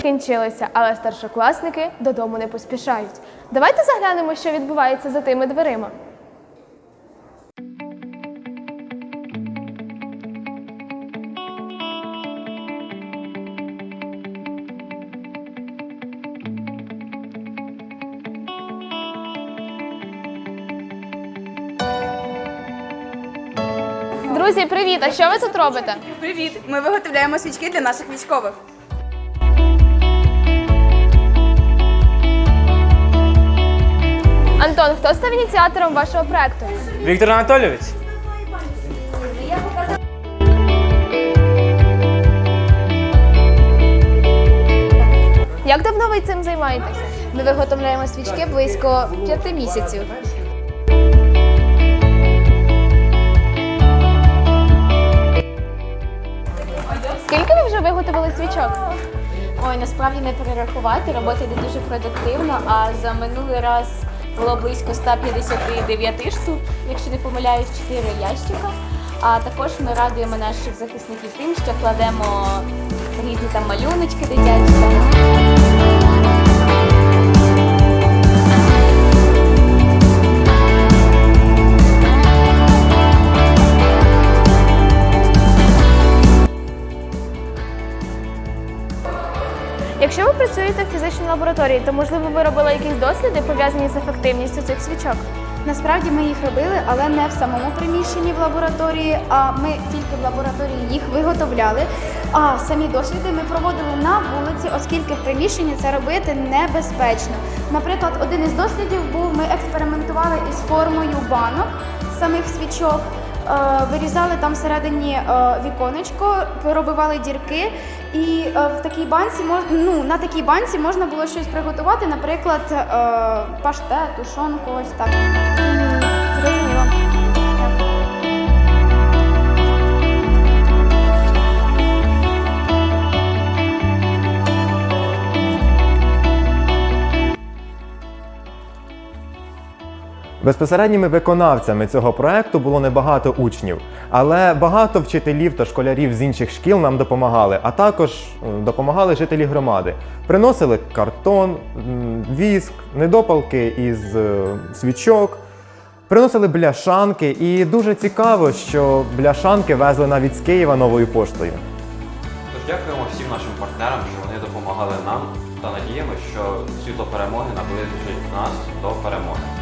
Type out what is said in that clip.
закінчилися, але старшокласники додому не поспішають. Давайте заглянемо, що відбувається за тими дверима. Друзі, привіт! А що ви тут робите? Привіт! Ми виготовляємо свічки для наших військових. Антон, хто став ініціатором вашого проекту? Віктор Анатолійович, Як давно ви цим займаєтесь? Ми виготовляємо свічки близько п'яти місяців. Скільки ви вже виготовили свічок? Ой, насправді не перерахувати, робота йде дуже продуктивно, а за минулий раз було близько 159 штук, якщо не помиляюсь, 4 ящика. А також ми радуємо наших захисників тим, що кладемо різні там малюночки дитячі. Якщо ви працюєте в фізичній лабораторії, то можливо ви робили якісь досліди пов'язані з ефективністю цих свічок? Насправді ми їх робили, але не в самому приміщенні в лабораторії. А ми тільки в лабораторії їх виготовляли. А самі досліди ми проводили на вулиці, оскільки в приміщенні це робити небезпечно. Наприклад, один із дослідів був: ми експериментували із формою банок самих свічок. Е, Вирізали там всередині е, віконечко, пробивали дірки, і е, в такій банці мож... ну, на такій банці можна було щось приготувати, наприклад, паштет, тушонку, ось так. Безпосередніми виконавцями цього проекту було небагато учнів, але багато вчителів та школярів з інших шкіл нам допомагали, а також е, допомагали жителі громади. Приносили картон, віск, недопалки із е, свічок, приносили бляшанки, і дуже цікаво, що бляшанки везли навіть з Києва новою поштою. Тож дякуємо всім нашим партнерам, що вони допомагали нам та надіємося, що світло перемоги наближить нас до перемоги.